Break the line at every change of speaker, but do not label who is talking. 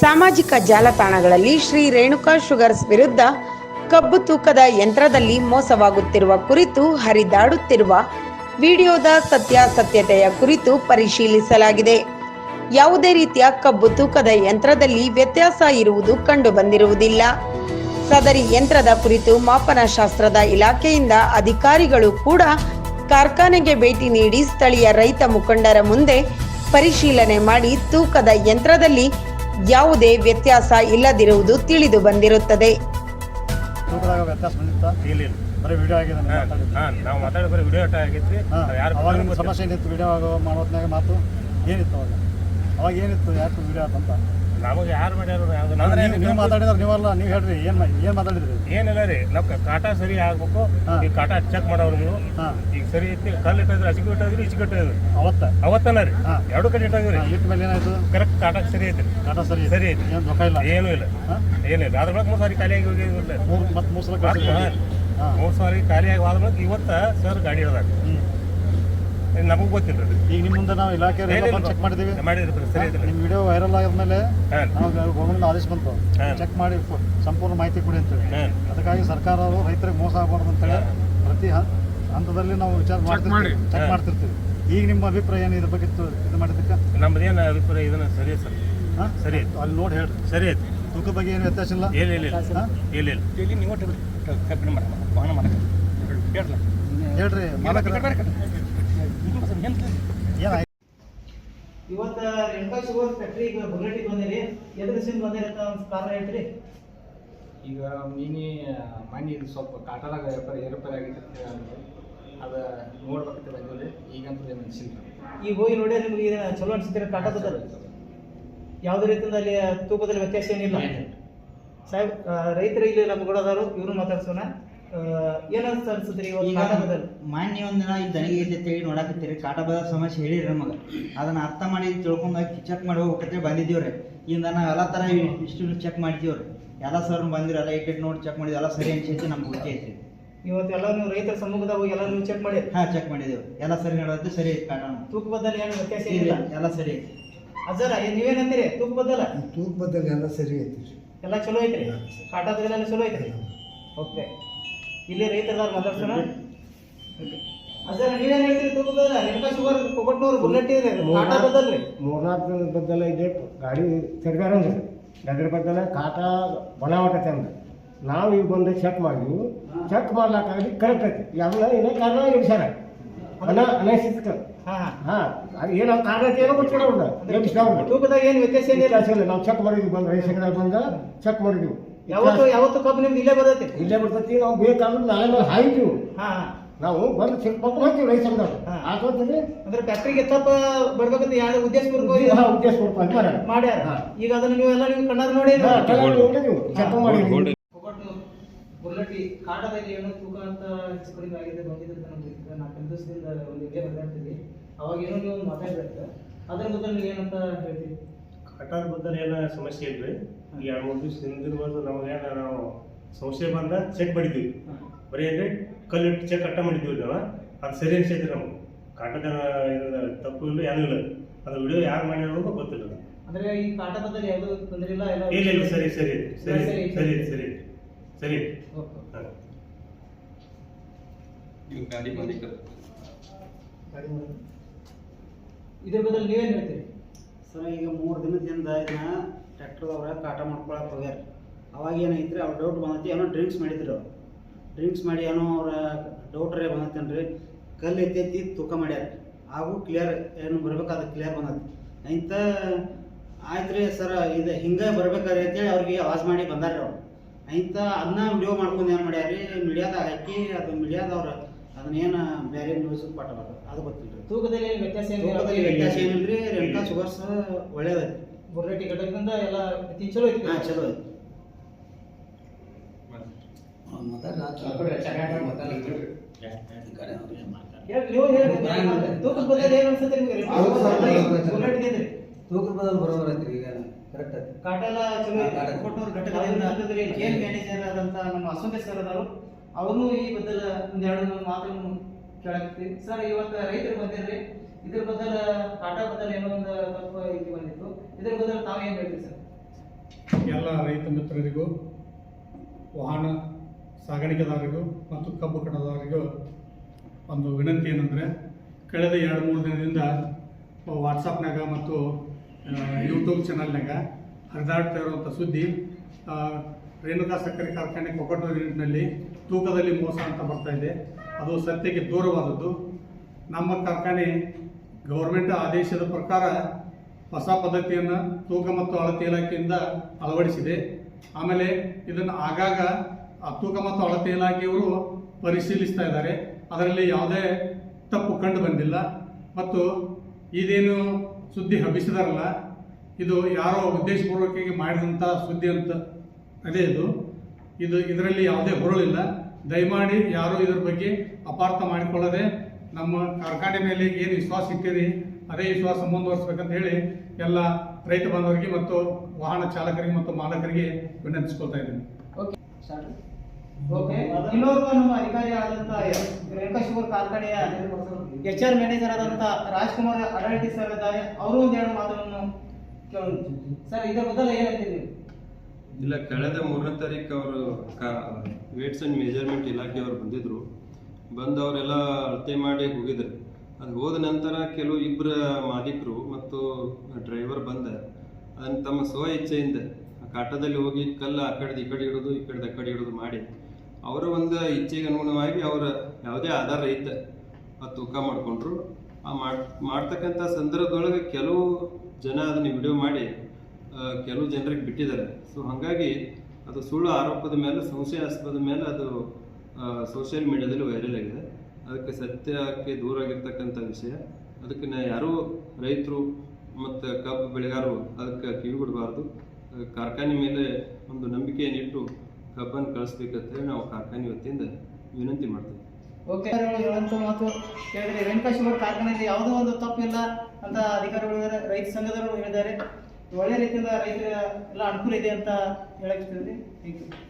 ಸಾಮಾಜಿಕ ಜಾಲತಾಣಗಳಲ್ಲಿ ಶ್ರೀ ರೇಣುಕಾ ಶುಗರ್ಸ್ ವಿರುದ್ಧ ಕಬ್ಬು ತೂಕದ ಯಂತ್ರದಲ್ಲಿ ಮೋಸವಾಗುತ್ತಿರುವ ಕುರಿತು ಹರಿದಾಡುತ್ತಿರುವ ವಿಡಿಯೋದ ಸತ್ಯಾಸತ್ಯತೆಯ ಕುರಿತು ಪರಿಶೀಲಿಸಲಾಗಿದೆ. ಯಾವುದೇ ರೀತಿಯ ಕಬ್ಬು ತೂಕದ ಯಂತ್ರದಲ್ಲಿ ವ್ಯತ್ಯಾಸ ಇರುವುದು ಕಂಡುಬಂದಿರುವುದಿಲ್ಲ. ಸದರಿ ಯಂತ್ರದ ಕುರಿತು ಮಾಪನಶಾಸ್ತ್ರದ ಇಲಾಖೆಯಿಂದ ಅಧಿಕಾರಿಗಳು ಕೂಡ ಕಾರ್ಖಾನೆಗೆ ಭೇಟಿ ನೀಡಿ ಸ್ಥಳೀಯ ರೈತ ಮುಖಂಡರ ಮುಂದೆ ಪರಿಶೀಲನೆ ಮಾಡಿ ತೂಕದ ಯಂತ್ರದಲ್ಲಿ ಯಾವುದೇ ವ್ಯತ್ಯಾಸ ಇಲ್ಲದಿರುವುದು ತಿಳಿದು ಬಂದಿರುತ್ತದೆ.
ತೂಕದಾಗ ವ್ಯತ್ಯಾಸ ಬಂದಿತ್ತಾ?
ಇಲ್ಲ
ಬರೀ ವಿಡಿಯೋ ಆಗಿದೆ ನಾನು ಮಾತಾಡಿದ್ದು.
ಹಾಂ ನಾವು ಮಾತಾಡಿ ಬರೀ ವಿಡಿಯೋ ಆಟ ಆಗೈತ್ರಿ
ಹಾ,
ಯಾರು
ಅವಾಗ ನಿಮ್ಗೆ ಸಮಸ್ಯೆ ಏನಿತ್ತು? ವಿಡಿಯೋ ಮಾಡೋದ್ನಾಗ ಮಾತು ಏನಿತ್ತು ಅವಾಗ? ಅವಾಗ ಏನಿತ್ತು? ಯಾಕೆ ವಿಡಿಯೋ ಆತಂತ?
ನಮಗೆ ಯಾರು ಮಾಡ್ಯಾರ
ನೀವು- ಮಾತಾಡಿದ್ರೆ ನೀವಲ್ಲ ನೀವು ಹೇಳ್ರಿ ಏನು ಏನು ಮಾತಾಡಿದ್ರಿ?
ಏನಿಲ್ಲ ರೀ ನಾವು ಕಾಟ ಸರಿ ಆಗ್ಬೇಕು. ಈ ಕಾಟ ಚೆಕ್ ಮಾಡೋರು ನೀವು. ಈಗ ಸರಿ ಐತಿ ಕಲ್ಲು ಇಟ್ಟಿದ್ರೆ ಹಸಿಗೆ ಇಟ್ಟಿದ್ರಿ ಇಚ್ಚಿಗೆ ಇಟ್ಟಿದ್ರು
ಅವತ್ತ?
ಅವತ್ತನ ರೀ. ಎರಡು ಕಡೆ ಇಟ್ಟಿದ್ರಿ
ಇಟ್ಟ ಮೇಲೆ ಏನಾಯ್ತು?
ಕರೆಕ್ಟ್ ಕಾಟ ಸರಿ ಐತಿ
ಕಾಟ ಸರಿ
ಸರಿ ಐತಿ.
ಏನು ದುಃಖ ಇಲ್ಲ?
ಏನೂ ಇಲ್ಲ. ಏನಿಲ್ಲ ಅದ್ರ ಬಗ್ಗೆ ಮೂರು ಸಾರಿ ಖಾಲಿಯಾಗಿ ಹೋಗಿ
ಮೂರು ಮತ್ತೆ ಮೂರು ಸಲ
ಮೂರು ಸಾರಿ ಖಾಲಿಯಾಗಿ ಹೋದ ಇವತ್ತ ಸರ್ ಗಾಡಿ
ಹ್ಞೂ
ನಮಗೆ ಗೊತ್ತಿಲ್ಲ ರೀ
ಈಗ ನಿಮ್ಮ ಮುಂದೆ ನಾವು ಇಲಾಖೆ ಚೆಕ್ ಮಾಡಿದ್ದೀವಿ?
ಮಾಡಿದ್ರಿ ಸರಿ ಐತ್ರಿ
ನಿಮ್ಮ ವಿಡಿಯೋ ವೈರಲ್ ಆದ್ಮೇಲೆ ನಾವು ಗೌರ್ಮೆಂಟ್ ಆದೇಶ ಬಂತು. ಚೆಕ್ ಮಾಡಿ ಸಂಪೂರ್ಣ ಮಾಹಿತಿ ಕೊಡಿ ಅಂತೇಳಿ ಅದಕ್ಕಾಗಿ ಸರ್ಕಾರ ಅವರು ರೈತರಿಗೆ ಮೋಸ ಆಗಬಾರ್ದು ಅಂತೇಳಿ ಪ್ರತಿ ಹ- ಹಂತದಲ್ಲಿ ನಾವು ವಿಚಾರ ಮಾಡ್ತೀವಿ ಚೆಕ್. ಮಾಡ್ತಿರ್ತೀವಿ. ಈಗ ನಿಮ್ಮ ಅಭಿಪ್ರಾಯ ಏನು? ಇದ್ರ ಬಗ್ಗೆ ಇದು ಮಾಡಿದ್ದಕ್ಕೆ?
ನಮ್ದೇನು ಅಭಿಪ್ರಾಯ? ಇದನ್ನ ಸರಿ ಸರ್.
ಹಾಂ?
ಸರಿ ಆಯ್ತು.
ಅಲ್ಲಿ ನೋಡಿ ಹೇಳಿ
ಸರಿ ಆಯ್ತು.
ತೂಕದ ಬಗ್ಗೆ ಏನು ವ್ಯತ್ಯಾಸ ಇಲ್ಲ?
ಇಲ್ಲ ಇಲ್ಲ ಇಲ್ಲ? ಇಲ್ಲ
ನೀವು ವಾಹನ ಮಾಡಕ್ಕೆ.
ಹೇಳ್ರಿ. ಮಾಡಕ್ಕೆ
ಇವತ್ತ ರೇಣುಕಾ ಶುಗರ್ ಫ್ಯಾಕ್ಟ್ರಿ ಈಗ ಬುಲೆಟಿಗೆ ಬಂದಿರಿ ಎದ್ರ ಸಿಂಗ್ ಬಂದಿರತ್ತ ಒಂದು ಕಾರಣ ಹೇಳ್ರಿ
ಈಗ ಮೀನಿ ಮಣ್ಣಿ ಸ್ವಲ್ಪ ಕಾಟದಾಗ ಏರ್ಪೇರ್ ಏರ್ಪೇರ್ ಆಗಿತ್ತು ಅದು ನೋಡ್ಬೇಕಂತ ಬಂದಿಲ್ಲ ಈಗಂತೂ ಏನು ಅನ್ಸಿಲ್ಲ.
ಈಗ ಹೋಗಿ ನೋಡಿ ನಿಮ್ಗೆ ಚಲೋ ಅನ್ಸಿದ್ರೆ ಕಾಟ ಬದಲು ಯಾವುದೇ ರೀತಿಯಿಂದ ಅಲ್ಲಿ ತೂಕದಲ್ಲಿ ವ್ಯತ್ಯಾಸ ಏನಿಲ್ಲ. ಸಾಹೇಬ್ ರೈತರು ಇಲ್ಲಿ ನಮ್ಮ ಕೊಡೋದಾರು ಇವರು ಮಾತಾಡ್ಸೋಣ. ಆ, ಅನ್ಸುತ್ತೆ ಇವತ್ತು
ಈಗ
ಕಾಟ ಬದಲು
ಮಾನ್ಯ ಒಂದಿನ ಈ ದನಿಗೆ ಐತೆ ಅಂತೇಳಿ ನೋಡಾಕತ್ತೀರಿ ಕಾಟ ಬದ ಸಮಸ್ಯೆ ಹೇಳಿರಿ ನಮಗೆ. ಅದನ್ನ ಅರ್ಥ ಮಾಡಿ ತಿಳ್ಕೊಂಡು ಚೆಕ್ ಮಾಡಿ ಹೋಗ್ಬೇಕಂತೇಳಿ ಬಂದಿದ್ದೀವ್ರಿ. ಈಗ ನಾವು ಎಲ್ಲ ಥರ ಇಷ್ಟು ಚೆಕ್ ಮಾಡಿದ್ದೀವ್ರಿ ಎಲ್ಲ ಸರ್ ಬಂದಿರಲ್ಲ ಇಟ್ಟಿಟ್ಟು ನೋಡಿ ಚೆಕ್ ಮಾಡಿದ್ವಿ ಎಲ್ಲ ಸರಿ ಅನ್ಸೈತಿ ನಮ್ಗೆ ಓಕೆ ಐತ್ರಿ.
ಇವತ್ತು ಎಲ್ಲ ನೀವು ರೈತರ ಸಮ್ಮುಖದಾಗ ಹೋಗಿ ಎಲ್ಲ ನೀವು ಚೆಕ್ ಮಾಡಿ?
ಹಾಂ ಚೆಕ್ ಮಾಡಿದೆವು ಎಲ್ಲ ಸರಿ ನೋಡೋದು ಸರಿ ಐತಿ ಕಾಟ
ತೂಕ ಬದಲು ಏನು ವ್ಯತ್ಯಾಸ
ಇಲ್ಲ ಎಲ್ಲ ಸರಿ ಐತಿ.
ಅಜ್ಜರ ಏನ್ ನೀವೇನಂತೀರಿ ತೂಕ ಬದಲ
ತೂಕ ಬದಲು ಎಲ್ಲ ಸರಿ ಐತಿ
ಎಲ್ಲ ಚಲೋ ಐತ್ರಿ? ಕಾಟದಲ್ಲೆಲ್ಲ ಚಲೋ ಐತ್ರಿ? ಓಕೆ. ಇಲ್ಲಿ ರೈತರದಾರ ಮಾತಾಡ್ಸೋಣ? ಅಜ್ಜರ ನೀವೇನ್ ಹೇಳ್ತೀರಿ ತೂಕ ಬದಲ ರೇಣುಕಾ ಶುಗರ್ ಕೊಬ್ಬಟ್ನೂರು ಬುಲೆಟ್ ಇದೆ ಕಾಟ ಬದಲ್ರಿ.
ಮೂರ್ನಾಲ್ಕು ದಿನದ ಬದ್ದಲ ಇದೆ. ಗಾಡಿ ತಿರ್ಗಾರಂಗ ಅದ್ರ ಬದ್ದಲ ಕಾಟ ಬಣಾವಟತೆ ಅಂದ್ರೆ ನಾವು ಈಗ ಬಂದು ಚೆಕ್ ಮಾಡಿದ್ವಿ. ಚೆಕ್ ಮಾಡ್ಲಾಕಾಗಿ ಕರೆಕ್ಟ್ ಐತಿ. ಎಲ್ಲ ಏನೇ ಕಾರಣ ಇರ್ಸಾರ ಅನ ಅನೈಸಿಕ
ಹಾ
ಅದು ಏನೋ ಕಾರಣ ಐತಿ ಏನೋ ಗೊತ್ತಿರೋಲ್ಲ ಏನು
ತೂಕದಾಗ ಏನ್ ವ್ಯತ್ಯಾಸ ಏನಿಲ್ಲ.
ವ್ಯತ್ಯಾಸ ಇಲ್ಲ. ನಾವು ಚೆಕ್ ಮಾಡಿದ್ವಿ ಬಂದು ಬಂದ ಚೆಕ್ ಮಾಡಿದ್ವಿ.
ಯಾವತ್ತು ಯಾವತ್ತು ಕಬ್ಬು ನಿಮ್ದು ಇಲ್ಲೇ ಬರ್ತೈತಿ.
ಇಲ್ಲೇ ಬರ್ತೈತಿ ನಾವು ಬೇಕಾದ್ರೆ ನಾಳೆ ಮೇಲೆ ಹಾಯ್ತೀವಿ
ಹಾ.
ನಾವು ಬಂದು ಮಾಡ್ಕೊಂಡು ಹೋಗ್ತೀವಿ. ಆಗೋದ್ರೆ
ಅಂದ್ರೆ ಫ್ಯಾಕ್ಟ್ರಿಗೆ ತಪ್ಪ ಬರ್ಬೇಕಂತ ಯಾರು
ಉದ್ದೇಶ ಕೊಡ್ಕೊಂಡು ಮಾಡ್ಯಾರ.
ಈಗ ಅದನ್ನ ನೀವೆಲ್ಲ ನೀವು ಕಣ್ಣಾರ ನೋಡಿ
ಚೆಕ್ ಮಾಡಿ
ಬುಲ್ಲಟಿ ಏನೋ ತೂಕ ಅಂತ ಹೆಚ್ಚು ಆಗಿದೆ ಬಂದಿದೆ ಅಂತ ನಮ್ಗೆ ಗೊತ್ತಿದೆ. ನಾಲ್ಕು ದಿವಸದಿಂದ ಒಂದು ಇಲ್ಲೇ ಬರ್ದಾಡ್ತಿದ್ವಿ ಅವಾಗ ಏನೋ ನೀವು ಮಾತಾಡ್ಬೇಕು ಅದ್ರ ಬದಲು ನೀವು ಏನಂತ ಹೇಳ್ತೀವಿ
ಕಾಟದ ಬದ್ದಲ್ಲಿ ಏನೋ ಸಮಸ್ಯೆ ಇಲ್ರಿ? ಎರಡು ಮೂರು ದಿವಸ ಹಿಂದಿರ್ಬೋದು ನಮಗೆ ನಾವು ಸಂಶಯ ಬಂದ ಚೆಕ್ ಮಾಡಿದ್ವಿ ಬರೀ ಅಂದರೆ ಕಲ್ಲು ಇಟ್ಟು ಚೆಕ್ ಕಟ್ಟ ಮಾಡಿದ್ವಿ ನಾವು ಅದು ಸರಿ ಅನ್ಸೈತಿ ನಾವು ಕಾಟದ ಇದು ತಪ್ಪು ಇಲ್ಲ ಏನೂ ಇಲ್ಲ. ಅದು ವಿಡಿಯೋ ಯಾರು ಮಾಡಿರೋದು ಗೊತ್ತಿಲ್ಲ.
ಅಂದ್ರೆ ಈ ಕಾಟ ಬದಲು ಯಾವುದು ತೊಂದರೆ ಇಲ್ಲ ಎಲ್ಲ
ಇಲ್ಲ ಇಲ್ಲ ಸರಿ ಸರಿ ಸರಿ
ಸರಿ,
ಸರಿ ಸರಿ. ಸರಿ
ಓಕೆ.
ಹಾಂ.
ಗಾಡಿ ಮಾಲೀಕ. ಇದ್ರ ಬದಲು ನೀವೇನ್ ಹೇಳ್ತೀರಿ?
ಸರ್ ಈಗ ಮೂರು ದಿನದಿಂದ ಇದನ್ನ ಟ್ರ್ಯಾಕ್ಟರ್ದವ್ರ ಕಾಟ ಮಾಡ್ಕೊಳಕ್ಕೆ ಹೋಗ್ಯಾರ. ಅವಾಗ ಏನೈತ್ರಿ ಅವ್ರು ಡೌಟ್ ಬಂದೈತಿ ಏನೋ ಡ್ರಿಂಕ್ಸ್ ಮಾಡಿದ್ರು. ಅವ್ರು ಡ್ರಿಂಕ್ಸ್ ಮಾಡಿ ಏನೋ ಅವ್ರ ಡೌಟ್ರೇ ಬಂದತ್ತೇನ್ರಿ ಕಲ್ಲು ಎತ್ತಿ ತೂಕ ಮಾಡ್ಯಾರ. ಹಾಗೂ ಕ್ಲಿಯರ್ ಏನು ಬರ್ಬೇಕಾದ ಕ್ಲಿಯರ್ ಬಂದೈತಿ. ಇಂಥ ಆಯ್ತು ರೀ ಸರ್ ಇದು ಹಿಂಗೆ ಬರ್ಬೇಕಾದ್ರೆ ಅಂತೇಳಿ ಅವ್ರಿಗೆ ಆವಾಜ್ ಮಾಡಿ ಬಂದಾರ್ರಿ ಅವ್ರು. ಇಂಥ ಅದನ್ನ ವಿಡಿಯೋ ಮಾಡ್ಕೊಂಡು ಏನು ಮಾಡ್ಯಾರ ರೀ ಮೀಡಿಯಾದಾಗ ಹಾಕಿ ಅದು ಮೀಡಿಯಾದವ್ರು ಅದನ್ನೇನು ಬೇರೆ ನ್ಯೂಸ್ ಪಾಠ ಅದು ಗೊತ್ತಿಲ್ಲ ರೀ
ತೂಕದಲ್ಲಿ ಏನು ವ್ಯತ್ಯಾಸ
ತೂಕದಲ್ಲಿ ರೀ ರೇಣುಕಾ ಶುಗರ್ಸ್ ಒಳ್ಳೇದೈತಿ.
ಬುರ್ರೆಟಿ ಘಟಕದಿಂದ ಎಲ್ಲ ಅತಿ ಚಲೋ ಐತಿ
ಹಾಂ ಚಲೋ ಐತಿ
ಹೇಳ್- ನೀವು ಹೇಳಿ ತೂಕದ ಬದಲು ಏನು ಅನ್ಸುತ್ತೆ ನಿಮಗೆ? ಬುಲೆಟ್ ಇದೆ?
ತೂಕದ ಬದಲು ಬರೋಬರ್ ಐತ್ರಿ ಈಗ ಕರೆಕ್ಟ್ ಐತಿ
ಕಾಟ ಎಲ್ಲ ಚಲೋ ಐತಿ
ಕಾಟ.
ಕೊಟ್ಟನೂರು ಘಟಕದಿಂದ ಕೇರ್ ಮ್ಯಾನೇಜರ್ ಆದಂತ ನಮ್ಮ ಅಸೋಕೆ ಸರ್ ಅದಾರು. ಅವನು ಈ ಬದಲ ಒಂದೆರಡು ಮಾತನ್ನು ಕೇಳಕ್ತಿ ಸರ್ ಇವತ್ತು ರೈತರು ಬಂದಿರ್ರಿ. ಇದ್ರ ಬದಲ ಕಾಟ ಬದಲ ಏನೋ ಒಂದು ತಪ್ಪು ಇಲ್ಲಿ ಬಂದಿತ್ತು. ಇದ್ರ ಬದಲು ತಾವು ಏನು ಹೇಳ್ತೀರಿ ಸರ್?
ಎಲ್ಲ ರೈತ ಮಿತ್ರರಿಗೂ, ವಾಹನ ಸಾಗಾಣಿಕೆದಾರರಿಗೂ ಮತ್ತು ಕಬ್ಬು ಕಡದವರಿಗೂ ಒಂದು ವಿನಂತಿ ಏನಂದರೆ, ಕಳೆದ ಎರಡು, ಮೂರು ದಿನದಿಂದ ವಾಟ್ಸಪ್ನಾಗ ಮತ್ತು ಯೂಟ್ಯೂಬ್ ಚಾನಲ್ನಾಗ ಹರಿದಾಡ್ತಾ ಇರುವಂಥ ಸುದ್ದಿ ರೇಣುಕಾ ಸಕ್ಕರೆ ಕಾರ್ಖಾನೆ ಕೊಕ್ಕಟೂರಿನಲ್ಲಿ ತೂಕದಲ್ಲಿ ಮೋಸ ಅಂತ ಬರ್ತಾ ಇದೆ. ಅದು ಸತ್ಯಕ್ಕೆ ದೂರವಾದದ್ದು. ನಮ್ಮ ಕಾರ್ಖಾನೆ ಗೌರ್ಮೆಂಟ್ ಆದೇಶದ ಪ್ರಕಾರ ಹೊಸ ಪದ್ಧತಿಯನ್ನು ತೂಕ ಮತ್ತು ಅಳತೆ ಇಲಾಖೆಯಿಂದ ಅಳವಡಿಸಿದೆ. ಆಮೇಲೆ ಇದನ್ನು ಆಗಾಗ ಆ ತೂಕ ಮತ್ತು ಅಳತೆ ಇಲಾಖೆಯವರು ಪರಿಶೀಲಿಸ್ತಾ ಇದ್ದಾರೆ. ಅದರಲ್ಲಿ ಯಾವುದೇ ತಪ್ಪು ಕಂಡು ಬಂದಿಲ್ಲ. ಮತ್ತು ಇದೇನು ಸುದ್ದಿ ಹಬ್ಬಿಸಿದಾರಲ್ಲ, ಇದು ಯಾರೋ ಉದ್ದೇಶಪೂರ್ವಕವಾಗಿ ಮಾಡಿದಂಥ ಸುದ್ದಿ ಅಂತ ಅದೇ ಇದು. ಇದು ಇದರಲ್ಲಿ ಯಾವುದೇ ಹುರುಳಿಲ್ಲ. ದಯಮಾಡಿ ಯಾರೂ ಇದರ ಬಗ್ಗೆ ಅಪಾರ್ಥ ಮಾಡಿಕೊಳ್ಳದೆ ನಮ್ಮ ಕಾರ್ಖಾನೆ ಮೇಲೆ ಏನು ವಿಶ್ವಾಸ ಇಟ್ಟಿರಿ ಅದೇ ವಿಶ್ವಾಸ ಮುಂದುವರಿಸಬೇಕಂತ ಹೇಳಿ ಎಲ್ಲ ರೈತ ಬಾಂಧವರಿಗೆ ಮತ್ತು ವಾಹನ ಚಾಲಕರಿಗೆ ಮತ್ತು ಮಾಲಕರಿಗೆ ವಿನಂತಿಸ್ಕೊಳ್ತಾ ಇದ್ದೀನಿ.
ಓಕೆ ಇನ್ನೋರ್ವ ನಮ್ಮ ಅಧಿಕಾರಿ ಆದಂತ ರೇಣುಕಾ ಶುಗರ್ ಕಾರ್ಖಾನೆಯ ಎಚ್ ಆರ್ ಮ್ಯಾನೇಜರ್ ಆದಂತ ರಾಜ್ಕುಮಾರ್ ಅಡಾಲ್ಟಿ ಸರ್ ಇದ್ದಾರೆ. ಅವರು ಒಂದೆರಡು ಎರಡು ಮಾತುಗಳನ್ನು ಕೇಳೋಣ ಸರ್ ಇದರ ಮೊದಲ ಏನಂತೀರಿ ನೀವು?
ಇಲ್ಲ ಕಳೆದ ಮೂರನೇ ತಾರೀಕು ಅವರು ವೇಟ್ಸ್ ಆ್ಯಂಡ್ ಮೆಜರ್ಮೆಂಟ್ ಇಲಾಖೆಯವರು ಬಂದಿದ್ರು. ಬಂದು ಅವರೆಲ್ಲ ಅಳತೆ ಮಾಡಿ ಹೋಗಿದ್ರು. ಅದು ಹೋದ ನಂತರ ಕೆಲವು ಇಬ್ಬರ ಮಾಲೀಕರು ಮತ್ತು ಡ್ರೈವರ್ ಬಂದ. ಅದನ್ನು ತಮ್ಮ ಸ್ವ ಇಚ್ಛೆಯಿಂದ ಕಾಟದಲ್ಲಿ ಹೋಗಿ ಕಲ್ಲು ಆ ಕಡೆದು ಈ ಕಡೆ ಇಡೋದು, ಈ ಕಡೆದು ಆ ಕಡೆ ಇಡೋದು ಮಾಡಿ. ಅವರ ಒಂದು ಇಚ್ಛೆಗೆ ಅನುಗುಣವಾಗಿ ಅವರ ಯಾವುದೇ ಆಧಾರ ಇದ್ದ ಆ ತೂಕ ಮಾಡಿಕೊಂಡ್ರು. ಆ ಮಾಡ್ ಮಾಡ್ತಕ್ಕಂಥ ಸಂದರ್ಭದೊಳಗೆ ಕೆಲವು ಜನ ಅದನ್ನು ವಿಡಿಯೋ ಮಾಡಿ ಕೆಲವು ಜನರಿಗೆ ಬಿಟ್ಟಿದ್ದಾರೆ. ಸೊ ಹಾಗಾಗಿ ಅದು ಸುಳ್ಳು ಆರೋಪದ ಮೇಲೆ, ಸಂಶಯಾಸ್ಪದ ಮೇಲೆ ಅದು ಸೋಷಿಯಲ್ ಮೀಡಿಯಾದಲ್ಲಿ ವೈರಲ್ ಆಗಿದೆ. ಅದಕ್ಕೆ ಸತ್ಯಕ್ಕೆ ದೂರ ಆಗಿರ್ತಕ್ಕಂಥ ವಿಷಯ. ಅದಕ್ಕೆ ನಾ ಯಾರೂ ರೈತರು ಮತ್ತು ಕಬ್ಬು ಬೆಳೆಗಾರರು ಅದಕ್ಕೆ ಕಿವಿಗೊಡಬಾರ್ದು ಕಾರ್ಖಾನೆ ಮೇಲೆ ಒಂದು ನಂಬಿಕೆಯನ್ನಿಟ್ಟು ಕಬ್ಬನ್ನು ಕಳಿಸ್ಬೇಕಂತ ಹೇಳಿ ನಾವು ಕಾರ್ಖಾನೆ ವತಿಯಿಂದ ವಿನಂತಿ ಮಾಡ್ತೀವಿ.
ಓಕೆ. ಹೇಳುವಂತ ಮಾತು ಕೇಳಿದ್ರೆ ವೆಂಕಟೇಶ್ ಅವರು ಕಾರ್ಖಾನೆಯಲ್ಲಿ ಯಾವುದೋ ಒಂದು ತಪ್ಪಿಲ್ಲ ಅಂತ ಅಧಿಕಾರಿಗಳು ರೈತ ಸಂಘದವರು ಹೇಳಿದ್ದಾರೆ. ಒಳ್ಳೆ ರೀತಿಯಿಂದ ರೈತರ ಎಲ್ಲ ಅನುಕೂಲ ಇದೆ ಅಂತ ಹೇಳಕ್ಕೆ ಥ್ಯಾಂಕ್ ಯು